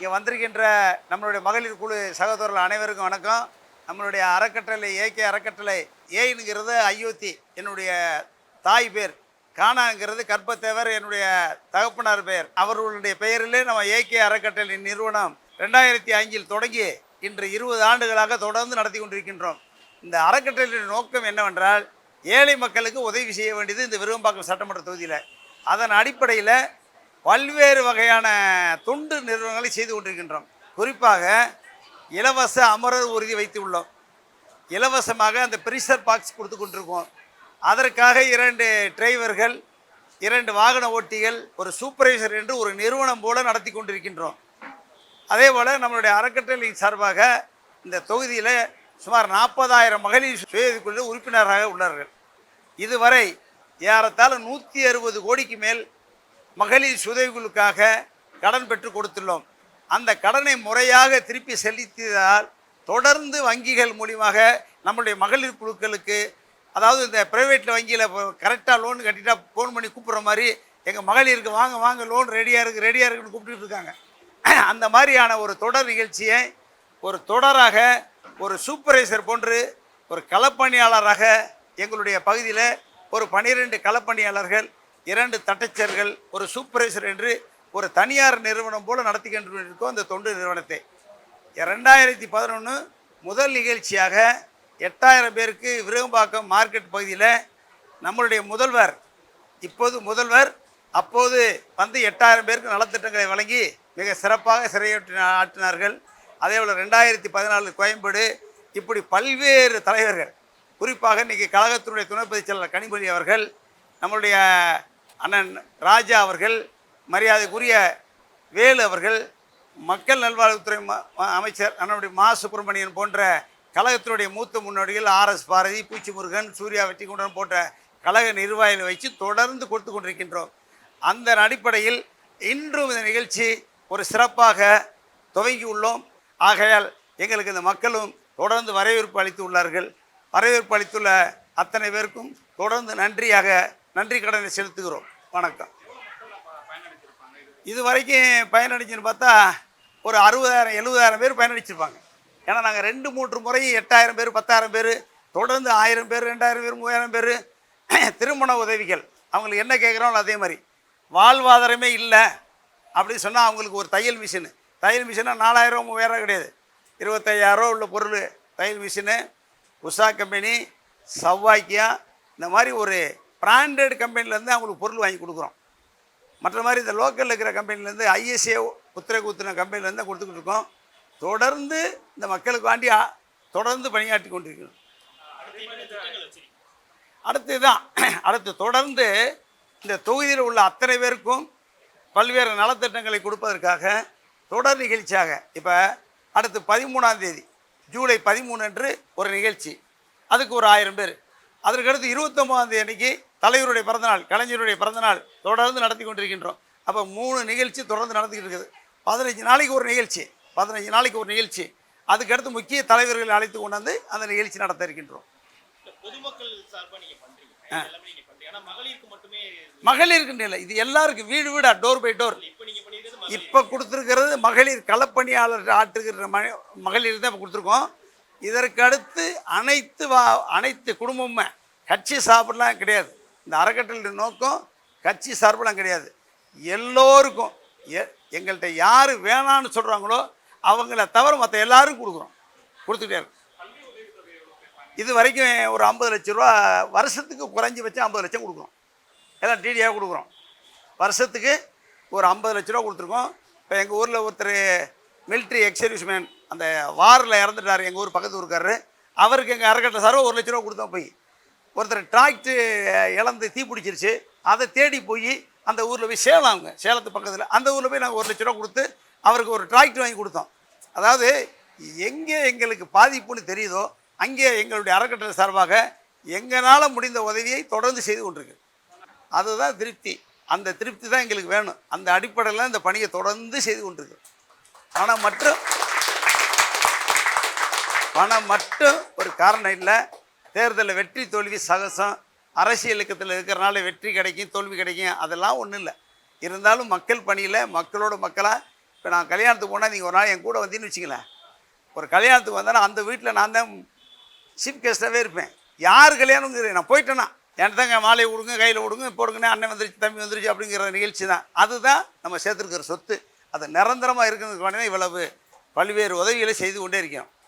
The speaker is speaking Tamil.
இங்கே வந்திருக்கின்ற நம்மளுடைய மகளிர் குழு சகோதரர்கள் அனைவருக்கும் வணக்கம். நம்மளுடைய அறக்கட்டளை ஏகே அறக்கட்டளை ஏனுங்கிறது அயோத்தி என்னுடைய தாய் பேர். காணாங்கிறது கற்பத்தேவர் என்னுடைய தகப்பனார் பெயர். அவர்களுடைய பெயரிலே நம்ம ஏகே அறக்கட்டளை நிறுவனம் ரெண்டாயிரத்தி ஐந்தில் தொடங்கி இன்று இருபது ஆண்டுகளாக தொடர்ந்து நடத்தி கொண்டிருக்கின்றோம். இந்த அறக்கட்டளையின் நோக்கம் என்னவென்றால் ஏழை மக்களுக்கு உதவி செய்ய வேண்டியது இந்த விருகம்பாக்கம் சட்டமன்ற தொகுதியில். அதன் அடிப்படையில் பல்வேறு வகையான தொண்டு நிறுவனங்களை செய்து கொண்டிருக்கின்றோம். குறிப்பாக இலவச அமரர் உறுதி வைத்து உள்ளோம். இலவசமாக அந்த ப்ரிஷர் பாக்ஸ் கொடுத்து கொண்டிருக்கோம். அதற்காக இரண்டு டிரைவர்கள் இரண்டு வாகன ஓட்டிகள் ஒரு சூப்பர்வைசர் என்று ஒரு நிறுவனம் போல நடத்தி கொண்டிருக்கின்றோம். அதே போல் நம்மளுடைய அறக்கட்டளையின் சார்பாக இந்த தொகுதியில் சுமார் நாற்பதாயிரம் மகளிர் சுயக்குழு உறுப்பினராக உள்ளார்கள். இதுவரை ஏறத்தாழ நூற்றி அறுபது கோடிக்கு மேல் மகளிர் சுதவிகளுக்காக கடன் பெற்று கொடுத்துள்ளோம். அந்த கடனை முறையாக திருப்பி செலுத்தியதால் தொடர்ந்து வங்கிகள் மூலியமாக நம்மளுடைய மகளிர் குழுக்களுக்கு அதாவது இந்த ப்ரைவேட்டில் வங்கியில் கரெக்டாக லோன் கட்டிட்டா ஃபோன் பண்ணி கூப்பிட்ற மாதிரி எங்கள் மகளிருக்கு வாங்க வாங்க லோன் ரெடியாக இருக்குது ரெடியாக இருக்குன்னு கூப்பிட்டுட்டு இருக்காங்க. அந்த மாதிரியான ஒரு தொடர் நிகழ்ச்சியை ஒரு தொடராக ஒரு சூப்பர்வைசர் போன்று ஒரு களப்பணியாளராக எங்களுடைய பகுதியில் ஒரு பனிரெண்டு களப்பணியாளர்கள் இரண்டு தட்டச்சர்கள் ஒரு சூப்பர்வைசர் என்று ஒரு தனியார் நிறுவனம் போல நடத்தி இருக்கோம் அந்த தொண்டு நிறுவனத்தை. ரெண்டாயிரத்தி பதினொன்று முதல் நிகழ்ச்சியாக எட்டாயிரம் பேருக்கு விருகம்பாக்கம் மார்க்கெட் பகுதியில் நம்மளுடைய முதல்வர் இப்போது முதல்வர் அப்போது வந்து எட்டாயிரம் பேருக்கு நலத்திட்டங்களை வழங்கி மிக சிறப்பாக சிறையொற்றி ஆற்றினார்கள். அதே போல் ரெண்டாயிரத்தி பதினாலு கோயம்பேடு இப்படி பல்வேறு தலைவர்கள் குறிப்பாக இன்றைக்கி கழகத்தினுடைய துணை பொதுச் செயலாளர் கனிமொழி அவர்கள் நம்மளுடைய அண்ணன் ராஜா அவர்கள் மரியாதைக்குரிய வேலு அவர்கள் மக்கள் நல்வாழ்வுத்துறை ம- அமைச்சர் அண்ணனுடைய மா சுப்பிரமணியன் போன்ற கழகத்தினுடைய மூத்த முன்னோடிகள் ஆர்எஸ் பாரதி பூச்சி முருகன் சூர்யா வெற்றிக்குண்டன் போன்ற கழக நிர்வாகிகளை வைத்து தொடர்ந்து கொடுத்து கொண்டிருக்கின்றோம். அந்த அடிப்படையில் இன்றும் இந்த நிகழ்ச்சி ஒரு சிறப்பாக துவங்கி உள்ளோம். ஆகையால் எங்களுக்கு இந்த மக்களும் தொடர்ந்து வரவேற்பு அளித்து உள்ளார்கள். வரவேற்பு அளித்துள்ள அத்தனை பேருக்கும் தொடர்ந்து நன்றியாக நன்றி கடனை செலுத்துகிறோம். வணக்கம். இது வரைக்கும் பயனடைஞ்சுன்னு பார்த்தா ஒரு அறுபதாயிரம் எழுபதாயிரம் பேர் பயனடைச்சிருப்பாங்க. ஏன்னா நாங்கள் ரெண்டு மூன்று முறை எட்டாயிரம் பேர் பத்தாயிரம் பேர் தொடர்ந்து ஆயிரம் பேர் ரெண்டாயிரம் பேர் மூவாயிரம் பேர் திருமண உதவிகள். அவங்களுக்கு என்ன கேட்குறாங்களோ அதே மாதிரி. வாழ்வாதாரமே இல்லை அப்படின்னு சொன்னால் அவங்களுக்கு ஒரு தையல் மிஷினு தையல் மிஷினா நாலாயிரம் மூவாயிரம் கிடையாது. இருபத்தையாயிரம் உள்ள பொருள். தையல் மிஷினு உஷா கம்பெனி சவ்வாக்கியா இந்த மாதிரி ஒரு பிராண்டட் கம்பெனிலேருந்து அவங்களுக்கு பொருள் வாங்கி கொடுக்குறோம். மற்ற மாதிரி இந்த லோக்கலில் இருக்கிற கம்பெனிலேருந்து ஐஎஸ்ஏ உத்தரவு குத்தின கம்பெனிலேருந்து தான் கொடுத்துக்கிட்டு இருக்கோம். தொடர்ந்து இந்த மக்களுக்கு வாண்டி தொடர்ந்து பணியாற்றி கொண்டிருக்கிறோம். அடுத்து தான் அடுத்து தொடர்ந்து இந்த தொகுதியில் உள்ள அத்தனை பேருக்கும் பல்வேறு நலத்திட்டங்களை கொடுப்பதற்காக தொடர் நிகழ்ச்சியாக இப்போ அடுத்து பதிமூணாம் தேதி ஜூலை பதிமூணு அன்று ஒரு நிகழ்ச்சி. அதுக்கு ஒரு ஆயிரம் பேர். அதற்கடுத்து இருபத்தொம்போதாம் தேதி அன்றைக்கி தலைவருடைய பிறந்தநாள் கலைஞருடைய பிறந்தநாள் தொடர்ந்து நடத்தி கொண்டிருக்கின்றோம். அப்போ மூணு நிகழ்ச்சி தொடர்ந்து நடத்திக்கிட்டு இருக்குது. பதினஞ்சு நாளைக்கு ஒரு நிகழ்ச்சி பதினஞ்சு நாளைக்கு ஒரு நிகழ்ச்சி. அதுக்கடுத்து முக்கிய தலைவர்களை அழைத்து கொண்டாந்து அந்த நிகழ்ச்சி நடத்த இருக்கின்றோம். பொதுமக்கள் மகளிருக்கு மட்டுமே மகளிருக்கு இல்லை இது எல்லாருக்கும் வீடு வீடா டோர் பை டோர். இப்ப கொடுத்துருக்கிறது மகளிர் களப்பணியாளர் ஆற்றுகிற மகளிர் தான் இப்போ கொடுத்துருக்கோம். இதற்கு அடுத்து அனைத்து வா அனைத்து குடும்பமுமே கட்சி சார்பெல்லாம் கிடையாது. இந்த அறக்கட்டளை நோக்கம் கட்சி சார்பெல்லாம் கிடையாது. எல்லோருக்கும் எ எங்கள்கிட்ட யார் வேணான்னு சொல்கிறாங்களோ அவங்கள தவிர மற்ற எல்லாரும் கொடுக்குறோம். கொடுத்துட்டே இது வரைக்கும் ஒரு ஐம்பது லட்ச ரூபா வருஷத்துக்கு குறைஞ்சபட்சம் ஐம்பது லட்சம் கொடுக்குறோம். எல்லாம் டிடியாக கொடுக்குறோம். வருஷத்துக்கு ஒரு ஐம்பது லட்ச ரூபா கொடுத்துருக்கோம். இப்போ எங்கள் ஊரில் ஒருத்தர் மிலிட்ரி எக்ஸர்விஸ்மேன் அந்த வாரில் இறந்துட்டார். எங்கள் ஊர் பக்கத்து ஊருக்காரரு. அவருக்கு எங்கள் அறக்கட்டளை சார்பாக ஒரு லட்ச ரூபா கொடுத்தோம் போய். ஒருத்தர் டிராக்டு இழந்து தீ பிடிச்சிருச்சு. அதை தேடி போய் அந்த ஊரில் போய் சேலம் அவங்க சேலத்து பக்கத்தில். அந்த ஊரில் போய் நாங்கள் ஒரு லட்ச ரூபா கொடுத்து அவருக்கு ஒரு டிராக்டர் வாங்கி கொடுத்தோம். அதாவது எங்கே எங்களுக்கு பாதிப்புன்னு தெரியுதோ அங்கே எங்களுடைய அறக்கட்டளை சார்பாக எங்களால் முடிந்த உதவியை தொடர்ந்து செய்து கொண்டிருக்கு. அதுதான் திருப்தி. அந்த திருப்தி தான் எங்களுக்கு வேணும். அந்த அடிப்படையில் இந்த பணியை தொடர்ந்து செய்து கொண்டிருக்கு. பணம் மட்டும் பணம் மட்டும் ஒரு காரணம் இல்லை. தேர்தலில் வெற்றி தோல்வி சகசம் அரசியலுக்கத்தில் இருக்கிறனால வெற்றி கிடைக்கும் தோல்வி கிடைக்கும் அதெல்லாம் ஒன்றும் இல்லை. இருந்தாலும் மக்கள் பணியில் மக்களோட மக்களாக இப்போ நான் கல்யாணத்துக்கு போனால் நீங்கள் ஒரு நாள் என் கூட வந்தீங்கன்னு வச்சுங்களேன் ஒரு கல்யாணத்துக்கு வந்தாலும் அந்த வீட்டில் நான் தான் சீஃப் கெஸ்ட்டாகவே இருப்பேன். யார் கல்யாணங்கிறது நான் போயிட்டேன்னா என்கிட்டங்க தாங்க மாலையை கொடுங்க கையில் கொடுங்க போடுங்கண்ணே அண்ணன் வந்துருச்சு தம்பி வந்துருச்சு அப்படிங்கிற நிகழ்ச்சி தான். அதுதான் நம்ம சேர்த்துருக்கிற சொத்து. அது நிரந்தரமாக இருக்கிறதுக்கு வேணா இவ்வளவு. பல்வேறு உதவிகளை செய்து கொண்டே இருக்கோம்